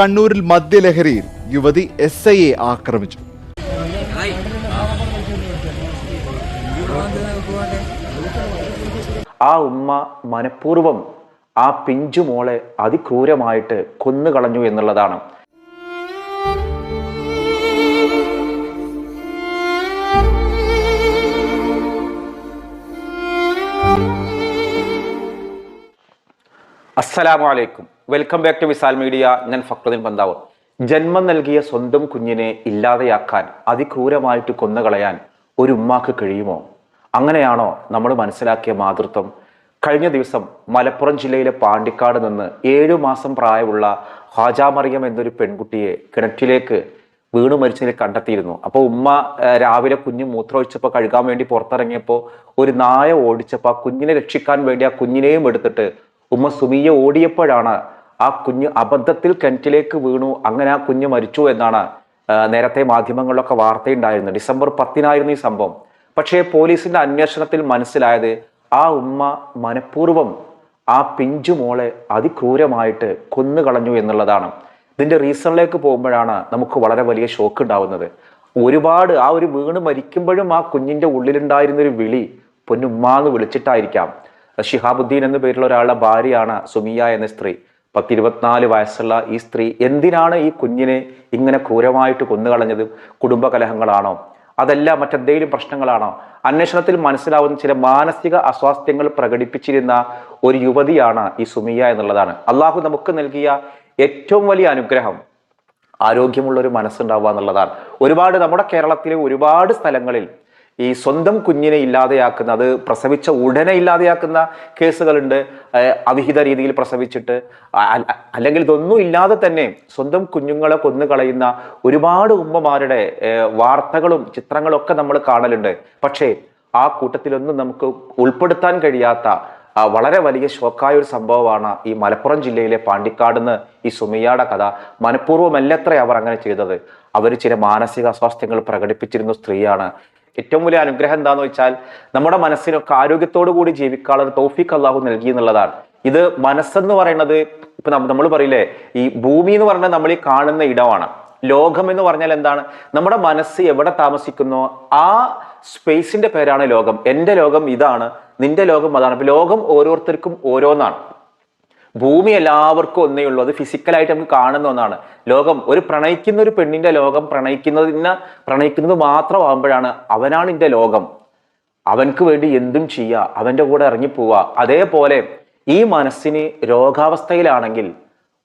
കണ്ണൂരിൽ മദ്യലഹരിയിൽ യുവതി എസ് ഐയെ ആക്രമിച്ചു. ആ ഉമ്മ മനഃപൂർവം ആ പിഞ്ചു മോളെ അതിക്രൂരമായിട്ട് കൊന്നുകളഞ്ഞു എന്നുള്ളതാണ് അസ്സലാമു അലൈക്കും. Welcome back to Visal media ഞാൻ ഫക്രുദ്ദീൻ പന്താവ് ജന്മം നൽകിയ സ്വന്തം കുഞ്ഞിനെ ഇല്ലാതെയാക്കാൻ അതിക്രൂരമായിട്ട് കൊന്നുകളയാൻ ഒരു ഉമ്മാക്ക് കഴിയുമോ? അങ്ങനെയാണോ നമ്മൾ മനസ്സിലാക്കിയ മാതൃത്വം? കഴിഞ്ഞ ദിവസം മലപ്പുറം ജില്ലയിലെ പാണ്ടിക്കാട് നിന്ന് ഏഴു മാസം പ്രായമുള്ള ഹാജാമറിയം എന്നൊരു പെൺകുട്ടിയെ കിണറ്റിലേക്ക് വീണു മരിച്ചതിൽ കണ്ടെത്തിയിരുന്നു. അപ്പോൾ ഉമ്മ രാവിലെ കുഞ്ഞ് മൂത്രമൊഴിച്ചപ്പോൾ കഴുകാൻ വേണ്ടി പുറത്തിറങ്ങിയപ്പോൾ ഒരു നായ ഓടിച്ചപ്പോൾ ആ കുഞ്ഞിനെ രക്ഷിക്കാൻ വേണ്ടി ആ കുഞ്ഞിനെയും എടുത്തിട്ട് ഉമ്മ സുമിയ ഓടിയപ്പോഴാണ് ആ കുഞ്ഞ് അബദ്ധത്തിൽ കിണറ്റിലേക്ക് വീണു. അങ്ങനെ ആ കുഞ്ഞ് മരിച്ചു എന്നാണ് നേരത്തെ മാധ്യമങ്ങളിലൊക്കെ വാർത്തയുണ്ടായിരുന്നു ഡിസംബർ പത്തിനായിരുന്നു ഈ സംഭവം. പക്ഷേ പോലീസിന്റെ അന്വേഷണത്തിൽ മനസ്സിലായത് ആ ഉമ്മ മനഃപൂർവം ആ പിഞ്ചു മോളെ അതിക്രൂരമായിട്ട് കൊന്നുകളഞ്ഞു എന്നുള്ളതാണ്. ഇതിന്റെ റീസണിലേക്ക് പോകുമ്പോഴാണ് നമുക്ക് വളരെ വലിയ ഷോക്ക് ഉണ്ടാവുന്നത്. ഒരുപാട് ആ ഒരു വീണ് മരിക്കുമ്പോഴും ആ കുഞ്ഞിന്റെ ഉള്ളിലുണ്ടായിരുന്ന ഒരു വിളി പൊന്നുമ്മാന്ന് വിളിച്ചിട്ടായിരിക്കാം. ഷിഹാബുദ്ദീൻ എന്ന പേരുള്ള ഒരാളുടെ ഭാര്യയാണ് സുമിയ എന്ന സ്ത്രീ. പത്തിരുപത്തിനാല് വയസ്സുള്ള ഈ സ്ത്രീ എന്തിനാണ് ഈ കുഞ്ഞിനെ ഇങ്ങനെ ക്രൂരമായിട്ട് കൊന്നുകളഞ്ഞത്? കുടുംബകലഹങ്ങളാണോ അതല്ല മറ്റെന്തെങ്കിലും പ്രശ്നങ്ങളാണോ? അന്വേഷണത്തിൽ മനസ്സിലാവുന്ന ചില മാനസിക അസ്വാസ്ഥ്യങ്ങൾ പ്രകടിപ്പിച്ചിരുന്ന ഒരു യുവതിയാണ് ഈ സുമിയ എന്നുള്ളതാണ്. അള്ളാഹു നമുക്ക് നൽകിയ ഏറ്റവും വലിയ അനുഗ്രഹം ആരോഗ്യമുള്ള ഒരു മനസ്സുണ്ടാവുക എന്നുള്ളതാണ്. ഒരുപാട് നമ്മുടെ കേരളത്തിലെ ഒരുപാട് സ്ഥലങ്ങളിൽ ഈ സ്വന്തം കുഞ്ഞിനെ ഇല്ലാതെയാക്കുന്ന അത് പ്രസവിച്ച ഉടനെ ഇല്ലാതെയാക്കുന്ന കേസുകളുണ്ട്. അവിഹിത രീതിയിൽ പ്രസവിച്ചിട്ട് അല്ലെങ്കിൽ ഇതൊന്നും ഇല്ലാതെ തന്നെ സ്വന്തം കുഞ്ഞുങ്ങളെ കൊന്നു കളയുന്ന ഒരുപാട് ഉമ്മമാരുടെ വാർത്തകളും ചിത്രങ്ങളൊക്കെ നമ്മൾ കാണലുണ്ട്. പക്ഷേ ആ കൂട്ടത്തിലൊന്നും നമുക്ക് ഉൾപ്പെടുത്താൻ കഴിയാത്ത വളരെ വലിയ ഷോക്കായ ഒരു സംഭവമാണ് ഈ മലപ്പുറം ജില്ലയിലെ പാണ്ടിക്കാടുന്ന് ഈ സുമിയാടെ കഥ. മനഃപൂർവമല്ലത്ര അവർ അങ്ങനെ ചെയ്തത്. അവർ ചില മാനസിക അസ്വാസ്ഥ്യങ്ങൾ പ്രകടിപ്പിച്ചിരുന്ന സ്ത്രീയാണ് ഏറ്റവും വലിയ അനുഗ്രഹം എന്താന്ന് വെച്ചാൽ നമ്മുടെ മനസ്സിനൊക്കെ ആരോഗ്യത്തോടു കൂടി ജീവിക്കാനുള്ള തൗഫീഖ് അള്ളാഹു നൽകി എന്നുള്ളതാണ്. ഇത് മനസ്സെന്ന് പറയുന്നത് ഇപ്പൊ നമ്മൾ പറയില്ലേ ഈ ഭൂമി എന്ന് പറഞ്ഞാൽ നമ്മൾ ഈ കാണുന്ന ഇടമാണ്. ലോകം എന്ന് പറഞ്ഞാൽ എന്താണ്? നമ്മുടെ മനസ്സ് എവിടെ താമസിക്കുന്നോ? ആ സ്പേസിന്റെ പേരാണ് ലോകം. എന്റെ ലോകം ഇതാണ് നിന്റെ ലോകം അതാണ്. അപ്പൊ ലോകം ഓരോരുത്തർക്കും ഓരോന്നാണ്. ഭൂമി എല്ലാവർക്കും ഒന്നേ ഉള്ളൂ. അത് ഫിസിക്കലായിട്ട് നമുക്ക് കാണുന്ന ഒന്നാണ്. ലോകം ഒരു പ്രണയിക്കുന്ന ഒരു പെണ്ണിന്റെ ലോകം പ്രണയിക്കുന്നതിന് പ്രണയിക്കുന്നത് മാത്രമാകുമ്പോഴാണ് അവനാണ് എന്റെ ലോകം. അവൻക്ക് വേണ്ടി എന്തും ചെയ്യുക അവന്റെ കൂടെ ഇറങ്ങിപ്പോവുക അതേപോലെ ഈ മനസ്സിന് രോഗാവസ്ഥയിലാണെങ്കിൽ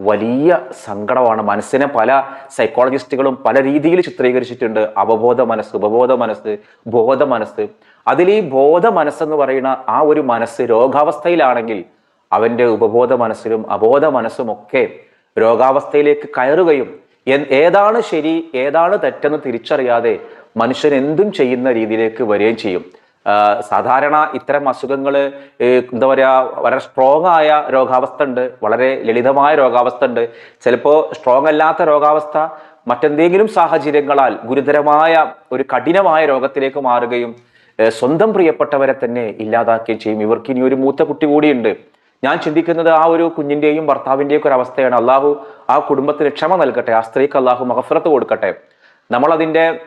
വലിയ സങ്കടമാണ്. മനസ്സിനെ പല സൈക്കോളജിസ്റ്റുകളും പല രീതിയിൽ ചിത്രീകരിച്ചിട്ടുണ്ട്. അവബോധ മനസ്സ് ഉപബോധ മനസ്സ് ബോധ മനസ്സ്. അതിൽ ഈ ബോധ മനസ്സെന്ന് പറയുന്ന ആ ഒരു മനസ്സ് രോഗാവസ്ഥയിലാണെങ്കിൽ അവന്റെ ഉപബോധ മനസ്സിലും അബോധ മനസ്സുമൊക്കെ രോഗാവസ്ഥയിലേക്ക് കയറുകയും ഏതാണ് ശരി ഏതാണ് തെറ്റെന്ന് തിരിച്ചറിയാതെ മനുഷ്യൻ എന്തും ചെയ്യുന്ന രീതിയിലേക്ക് വരികയും ചെയ്യും. സാധാരണ ഇത്തരം അസുഖങ്ങൾ എന്താ പറയുക വളരെ സ്ട്രോങ് ആയ രോഗാവസ്ഥ ഉണ്ട് വളരെ ലളിതമായ രോഗാവസ്ഥ ഉണ്ട്. ചിലപ്പോൾ സ്ട്രോങ് അല്ലാത്ത രോഗാവസ്ഥ മറ്റെന്തെങ്കിലും സാഹചര്യങ്ങളാൽ ഗുരുതരമായ ഒരു കഠിനമായ രോഗത്തിലേക്ക് മാറുകയും സ്വന്തം പ്രിയപ്പെട്ടവരെ തന്നെ ഇല്ലാതാക്കുകയും ചെയ്യും. ഇവർക്ക് ഇനി ഒരു മൂത്ത കുട്ടി കൂടിയുണ്ട്. ഞാൻ ചിന്തിക്കുന്നത് ആ ഒരു കുഞ്ഞിന്റെയും ഭർത്താവിന്റെയും ഒക്കെ ഒരു അവസ്ഥയാണ്. അള്ളാഹു ആ കുടുംബത്തിന് ക്ഷമ നൽകട്ടെ ആ സ്ത്രീക്ക് അള്ളാഹു മഹഫറത്ത് കൊടുക്കട്ടെ. നമ്മൾ അതിന്റെ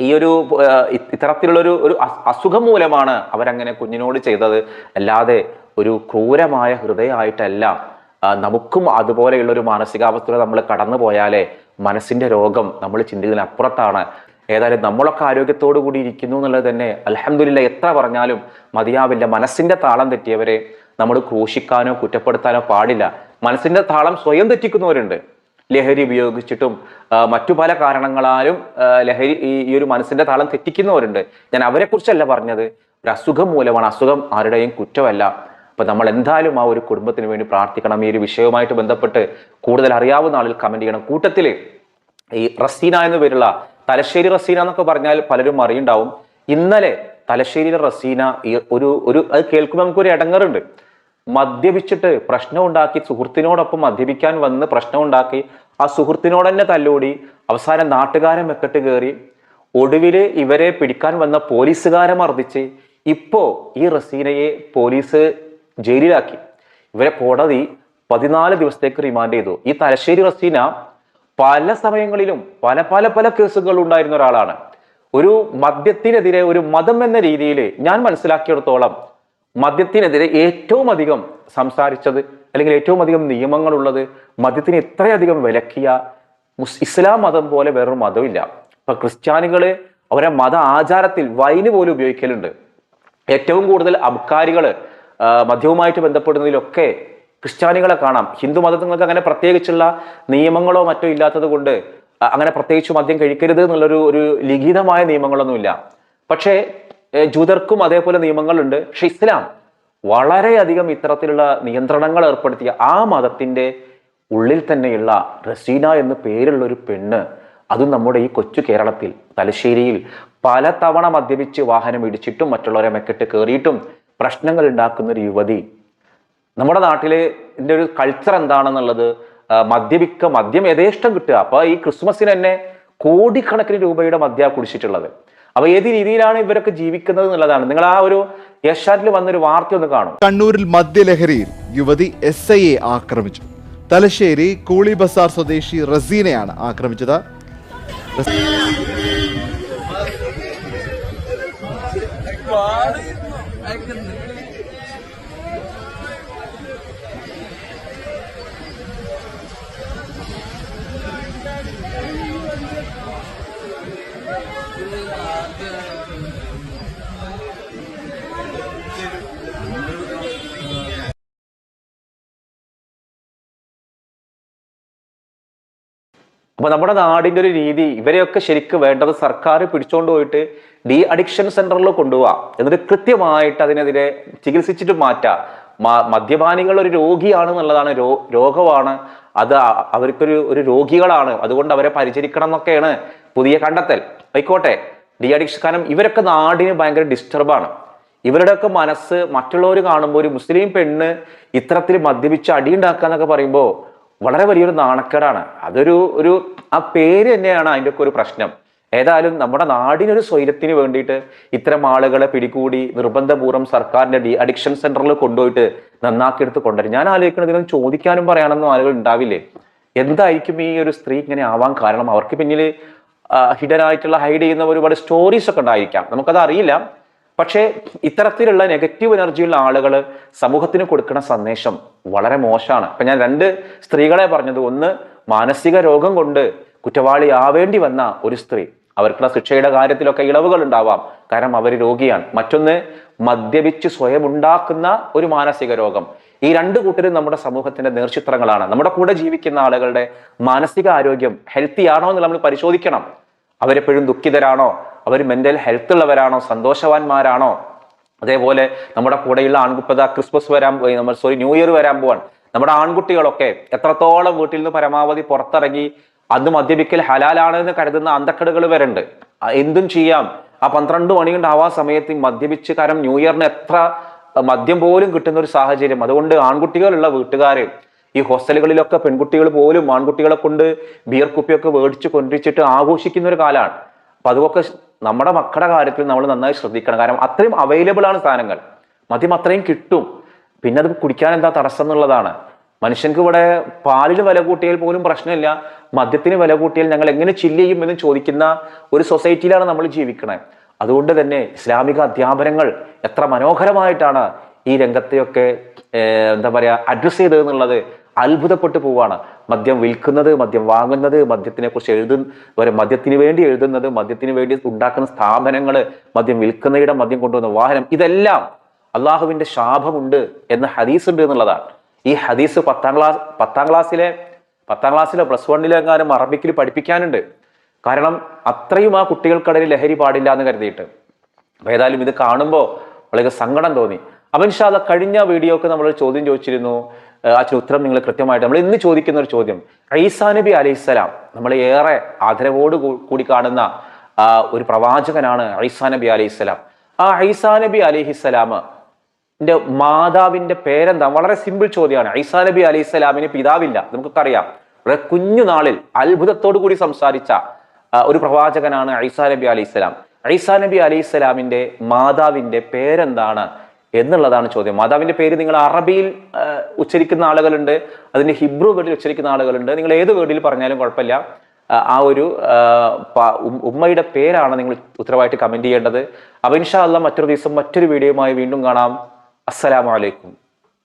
ഈ ഒരു ഇത്തരത്തിലുള്ളൊരു ഒരു ഒരു അസ്- അസുഖം മൂലമാണ് അവരങ്ങനെ കുഞ്ഞിനോട് ചെയ്തത്. അല്ലാതെ ഒരു ക്രൂരമായ ഹൃദയമായിട്ടല്ല നമുക്കും അതുപോലെയുള്ള ഒരു മാനസികാവസ്ഥയിൽ നമ്മൾ കടന്നു പോയാലേ മനസ്സിന്റെ രോഗം നമ്മൾ ചിന്തിക്കുന്നതിന് അപ്പുറത്താണ്. ഏതായാലും നമ്മളൊക്കെ ആരോഗ്യത്തോടു കൂടി ഇരിക്കുന്നു എന്നുള്ളത് തന്നെ അലഹമില്ല എത്ര പറഞ്ഞാലും മതിയാവില്ല. മനസ്സിന്റെ താളം തെറ്റിയവരെ നമ്മൾ ക്രൂശിക്കാനോ കുറ്റപ്പെടുത്താനോ പാടില്ല. മനസ്സിന്റെ താളം സ്വയം തെറ്റിക്കുന്നവരുണ്ട്. ലഹരി ഉപയോഗിച്ചിട്ടും മറ്റു പല കാരണങ്ങളാലും ലഹരി ഈ ഈ ഒരു മനസ്സിന്റെ താളം തെറ്റിക്കുന്നവരുണ്ട്. ഞാൻ അവരെക്കുറിച്ചല്ല പറഞ്ഞത്. ഒരു അസുഖം മൂലമാണ്. അസുഖം ആരുടെയും കുറ്റമല്ല. അപ്പൊ നമ്മൾ എന്തായാലും ആ ഒരു കുടുംബത്തിന് വേണ്ടി പ്രാർത്ഥിക്കണം. ഈ ഒരു വിഷയവുമായിട്ട് ബന്ധപ്പെട്ട് കൂടുതൽ അറിയാവുന്ന ആളിൽ കമന്റ് ചെയ്യണം. കൂട്ടത്തിൽ ഈ റസീന എന്ന് പേരുള്ള തലശ്ശേരി റസീന എന്നൊക്കെ പറഞ്ഞാൽ പലരും അറിയുണ്ടാവും. ഇന്നലെ തലശ്ശേരിയിലെ റസീന ഈ ഒരു ഒരു അത് കേൾക്കുമ്പോൾ നമുക്കൊരു ഇടങ്ങറുണ്ട് മദ്യപിച്ചിട്ട് പ്രശ്നം ഉണ്ടാക്കി സുഹൃത്തിനോടൊപ്പം മദ്യപിക്കാൻ വന്ന് പ്രശ്നം ഉണ്ടാക്കി ആ സുഹൃത്തിനോട് തന്നെ തല്ലോടി അവസാനം നാട്ടുകാരെ മെക്കെട്ട് കയറി ഒടുവിൽ ഇവരെ പിടിക്കാൻ വന്ന പോലീസുകാരെ മർദ്ദിച്ച് ഇപ്പോ ഈ റസീനയെ പോലീസ് ജയിലിലാക്കി. ഇവരെ കോടതി പതിനാല് ദിവസത്തേക്ക് റിമാൻഡ് ചെയ്തു. ഈ തലശ്ശേരി റസീന പല സമയങ്ങളിലും പല പല പല കേസുകൾ ഉണ്ടായിരുന്ന ഒരാളാണ്. ഒരു മദ്യത്തിനെതിരെ ഒരു മതം എന്ന രീതിയിൽ ഞാൻ മനസ്സിലാക്കിയിടത്തോളം മദ്യത്തിനെതിരെ ഏറ്റവും അധികം സംസാരിച്ചത് അല്ലെങ്കിൽ ഏറ്റവും അധികം നിയമങ്ങളുള്ളത് മദ്യത്തിന് ഇത്രയധികം വിലക്കിയ മുസ് ഇസ്ലാം മതം പോലെ വേറൊരു മതമില്ല ഇപ്പൊ ക്രിസ്ത്യാനികൾ അവരെ മത ആചാരത്തിൽ വൈന് പോലും ഉപയോഗിക്കലുണ്ട്. ഏറ്റവും കൂടുതൽ അബ്കാരികൾ മദ്യവുമായിട്ട് ബന്ധപ്പെടുന്നതിലൊക്കെ ക്രിസ്ത്യാനികളെ കാണാം. ഹിന്ദു മതങ്ങൾക്ക് അങ്ങനെ പ്രത്യേകിച്ചുള്ള നിയമങ്ങളോ മറ്റോ ഇല്ലാത്തത് കൊണ്ട് അങ്ങനെ പ്രത്യേകിച്ച് മദ്യം കഴിക്കരുത് എന്നുള്ളൊരു ഒരു ലിഖിതമായ നിയമങ്ങളൊന്നുമില്ല. പക്ഷേ ജൂതർക്കും അതേപോലെ നിയമങ്ങളുണ്ട്. പക്ഷെ ഇസ്ലാം വളരെയധികം ഇത്തരത്തിലുള്ള നിയന്ത്രണങ്ങൾ ഏർപ്പെടുത്തിയ ആ മതത്തിന്റെ ഉള്ളിൽ തന്നെയുള്ള റസീന എന്ന് പേരുള്ള ഒരു പെണ്ണ് അതും നമ്മുടെ ഈ കൊച്ചു കേരളത്തിൽ തലശ്ശേരിയിൽ പല തവണ മദ്യപിച്ച് വാഹനം ഇടിച്ചിട്ടും മറ്റുള്ളവരെ മെക്കിട്ട് കയറിയിട്ടും പ്രശ്നങ്ങൾ ഉണ്ടാക്കുന്ന ഒരു യുവതി. നമ്മുടെ നാട്ടിലെ ഇതിന്റെ ഒരു കൾച്ചർ എന്താണെന്നുള്ളത് മദ്യപിക്ക മദ്യം യഥേഷ്ടം കിട്ടുക. അപ്പൊ ഈ ക്രിസ്മസിന് തന്നെ കോടിക്കണക്കിന് രൂപയുടെ മദ്യ കുടിച്ചിട്ടുള്ളത്. അപ്പൊ ഏത് രീതിയിലാണ് ഇവരൊക്കെ ജീവിക്കുന്നത് എന്നുള്ളതാണ്. നിങ്ങൾ ആ ഒരു യശാറ്റിൽ വന്നൊരു വാർത്ത ഒന്ന് കാണും. കണ്ണൂരിൽ മദ്യലഹരിയിൽ യുവതി എസ് ഐയെ ആക്രമിച്ചു. തലശ്ശേരി കൂളിബസാർ സ്വദേശി റസീനയാണ് ആക്രമിച്ചത്. അപ്പൊ നമ്മുടെ നാടിന്റെ ഒരു രീതി ഇവരെയൊക്കെ ശരിക്ക് വേണ്ടത് സർക്കാർ പിടിച്ചോണ്ട് പോയിട്ട് ഡി അഡിക്ഷൻ സെന്ററിൽ കൊണ്ടുപോവാ. എന്നിട്ട് കൃത്യമായിട്ട് അതിനെതിരെ ചികിത്സിച്ചിട്ട് മാറ്റാം. മദ്യപാനികൾ ഒരു രോഗിയാണെന്നുള്ളതാണ് രോ രോഗമാണ്. അത് അവർക്കൊരു ഒരു രോഗികളാണ്. അതുകൊണ്ട് അവരെ പരിചരിക്കണം എന്നൊക്കെയാണ് പുതിയ കണ്ടെത്തൽ. ആയിക്കോട്ടെ. ഡി അഡിക്ഷൻ കാരണം ഇവരൊക്കെ നാടിന് ഭയങ്കര ഡിസ്റ്റർബാണ്. ഇവരുടെയൊക്കെ മനസ്സ് മറ്റുള്ളവർ കാണുമ്പോൾ ഒരു മുസ്ലിം പെണ്ണ് ഇത്തരത്തിൽ മദ്യപിച്ച് അടിയുണ്ടാക്കുക എന്നൊക്കെ പറയുമ്പോൾ വളരെ വലിയൊരു നാണക്കേടാണ്. അതൊരു ഒരു ആ പേര് തന്നെയാണ് അതിന്റെ ഒക്കെ ഒരു പ്രശ്നം. ഏതായാലും നമ്മുടെ നാടിനൊരു സ്വൈരത്തിന് വേണ്ടിയിട്ട് ഇത്തരം ആളുകളെ പിടികൂടി നിർബന്ധപൂർവം സർക്കാരിന്റെ ഡി അഡിക്ഷൻ സെന്ററിൽ കൊണ്ടുപോയിട്ട് നന്നാക്കിയെടുത്ത് കൊണ്ടുവരും. ഞാൻ ആലോചിക്കുന്നതിനും ചോദിക്കാനും പറയാനൊന്നും ആളുകൾ ഉണ്ടാവില്ലേ? എന്തായിരിക്കും ഈ ഒരു സ്ത്രീ ഇങ്ങനെ ആവാൻ കാരണം? അവർക്ക് പിന്നിൽ ഹിഡൻ ആയിട്ടുള്ള ഹൈഡ് ചെയ്യുന്ന ഒരുപാട് സ്റ്റോറീസ് ഒക്കെ ഉണ്ടായിരിക്കാം. നമുക്കത് അറിയില്ല. പക്ഷേ ഇത്തരത്തിലുള്ള നെഗറ്റീവ് എനർജിയുള്ള ആളുകൾ സമൂഹത്തിന് കൊടുക്കുന്ന സന്ദേശം വളരെ മോശമാണ്. അപ്പം ഞാൻ രണ്ട് സ്ത്രീകളെ പറഞ്ഞത്. ഒന്ന് മാനസിക രോഗം കൊണ്ട് കുറ്റവാളി ആവേണ്ടി വന്ന ഒരു സ്ത്രീ. അവർക്കുള്ള ശിക്ഷയുടെ കാര്യത്തിലൊക്കെ ഇളവുകൾ ഉണ്ടാവാം. കാരണം അവർ രോഗിയാണ്. മറ്റൊന്ന് മദ്യപിച്ച് സ്വയം ഉണ്ടാക്കുന്ന ഒരു മാനസിക രോഗം. ഈ രണ്ട് കൂട്ടരും നമ്മുടെ സമൂഹത്തിന്റെ നേർചിത്രങ്ങളാണ്. നമ്മുടെ കൂടെ ജീവിക്കുന്ന ആളുകളുടെ മാനസിക ആരോഗ്യം ഹെൽത്തി ആണോ എന്ന് നമ്മൾ പരിശോധിക്കണം. അവരെപ്പോഴും ദുഃഖിതരാണോ? അവർ മെന്റൽ ഹെൽത്ത് ഉള്ളവരാണോ? സന്തോഷവാന്മാരാണോ? അതേപോലെ നമ്മുടെ കൂടെയുള്ള ആൺകുപ്പത ക്രിസ്മസ് വരാൻ പോയി നമ്മൾ സോറി ന്യൂ ഇയർ വരാൻ പോവാൻ നമ്മുടെ ആൺകുട്ടികളൊക്കെ എത്രത്തോളം വീട്ടിൽ നിന്ന് പരമാവധി പുറത്തിറങ്ങി അന്ന് മദ്യപിക്കൽ ഹലാലാണെന്ന് കരുതുന്ന അന്തക്കടുകൾ വരെയുണ്ട്. ആ, എന്തും ചെയ്യാം. ആ പന്ത്രണ്ട് മണിയുണ്ടാവാ സമയത്ത് മദ്യപിച്ച് കാരണം ന്യൂ ഇയറിന് എത്ര മദ്യം പോലും കിട്ടുന്ന ഒരു സാഹചര്യം. അതുകൊണ്ട് ആൺകുട്ടികളുള്ള വീട്ടുകാരെ ഈ ഹോസ്റ്റലുകളിലൊക്കെ പെൺകുട്ടികൾ പോലും ആൺകുട്ടികളെ കൊണ്ട് ബിയർ കുപ്പിയൊക്കെ മേടിച്ച് കൊണ്ടിരിച്ചിട്ട് ആഘോഷിക്കുന്ന ഒരു കാലമാണ് അപ്പൊ അതൊക്കെ നമ്മുടെ മക്കളുടെ കാര്യത്തിൽ നമ്മൾ നന്നായി ശ്രദ്ധിക്കണം. കാരണം അത്രയും അവൈലബിൾ ആണ് സാധനങ്ങൾ. മദ്യം അത്രയും കിട്ടും. പിന്നെ അത് കുടിക്കാൻ എന്താ തടസ്സം എന്നുള്ളതാണ്. മനുഷ്യർക്ക് ഇവിടെ പാലിന് വില കൂട്ടിയാൽ പോലും പ്രശ്നമില്ല. മദ്യത്തിന് വില കൂട്ടിയാൽ ഞങ്ങൾ എങ്ങനെ ചില്ല് ചെയ്യും എന്ന് ചോദിക്കുന്ന ഒരു സൊസൈറ്റിയിലാണ് നമ്മൾ ജീവിക്കണേ. അതുകൊണ്ട് തന്നെ ഇസ്ലാമിക അധ്യാപനങ്ങൾ എത്ര മനോഹരമായിട്ടാണ് ഈ രംഗത്തെയൊക്കെ എന്താ പറയുക അഡ്രസ്സ് ചെയ്തത് എന്നുള്ളത് അത്ഭുതപ്പെട്ടു പോവാണ്. മദ്യം വിൽക്കുന്നത് മദ്യം വാങ്ങുന്നത് മദ്യത്തിനെ കുറിച്ച് എഴുതുന്ന മദ്യത്തിന് വേണ്ടി എഴുതുന്നത് മദ്യത്തിന് വേണ്ടി ഉണ്ടാക്കുന്ന സ്ഥാപനങ്ങൾ മദ്യം വിൽക്കുന്നയിടം മദ്യം കൊണ്ടുവന്ന വാഹനം ഇതെല്ലാം അള്ളാഹുവിന്റെ ശാപമുണ്ട് എന്ന ഹദീസ് ഉണ്ട് എന്നുള്ളതാണ്. ഈ ഹദീസ് പത്താം ക്ലാസ് പത്താം ക്ലാസ്സിലെ പത്താം ക്ലാസ്സിലെ പ്ലസ് വണ്ണിലെ എങ്ങാനും അറബിക്കിൽ പഠിപ്പിക്കാനുണ്ട്. കാരണം അത്രയും ആ കുട്ടികൾക്കിടയിൽ ലഹരി പാടില്ല എന്ന് കരുതിയിട്ട്. അപ്പൊ ഏതായാലും ഇത് കാണുമ്പോൾ വളരെ സങ്കടം തോന്നി. അപ്പൊ കഴിഞ്ഞ വീഡിയോക്ക് നമ്മൾ ചോദ്യം ചോദിച്ചിരുന്നു. ആ ഉത്തരം നിങ്ങൾ കൃത്യമായിട്ട് നമ്മൾ ഇന്ന് ചോദിക്കുന്ന ഒരു ചോദ്യം. ഐസാ നബി അലൈഹിസ്സലാം നമ്മൾ ഏറെ ആദരവോട് കൂടി കാണുന്ന ഒരു പ്രവാചകനാണ് ഐസാ നബി അലൈഹിസ്സലാം ആ ഐസാ നബി അലൈഹിസ്സലാം ന്റെ മാതാവിന്റെ പേരെന്താ? വളരെ സിമ്പിൾ ചോദ്യമാണ്. ഐസാ നബി അലൈഹി പിതാവില്ല. നമുക്കൊക്കെ അറിയാം വളരെ കുഞ്ഞു നാളിൽ അത്ഭുതത്തോടു കൂടി സംസാരിച്ച ഒരു പ്രവാചകനാണ് ഐസാ നബി അലൈഹി സ്വലാം. ഐസാ നബി അലൈഹി സ്വലാമിന്റെ മാതാവിന്റെ പേരെന്താണ്? എന്നുള്ളതാണ് ചോദ്യം. മാതാവിന്റെ പേര് നിങ്ങൾ അറബിയിൽ ഉച്ചരിക്കുന്ന ആളുകളുണ്ട് അതിന്റെ ഹിബ്രു വേർഡിൽ ഉച്ചരിക്കുന്ന ആളുകളുണ്ട്. നിങ്ങൾ ഏത് വേർഡിൽ പറഞ്ഞാലും കുഴപ്പമില്ല. ആ, ഒരു ഉമ്മയുടെ പേരാണ് നിങ്ങൾ ഉത്തരവായിട്ട് കമന്റ് ചെയ്യേണ്ടത്. അപ്പൊ ഇൻഷാ അല്ല മറ്റൊരു ദിവസം മറ്റൊരു വീഡിയോയുമായി വീണ്ടും കാണാം. അസ്സലാമു അലൈക്കും.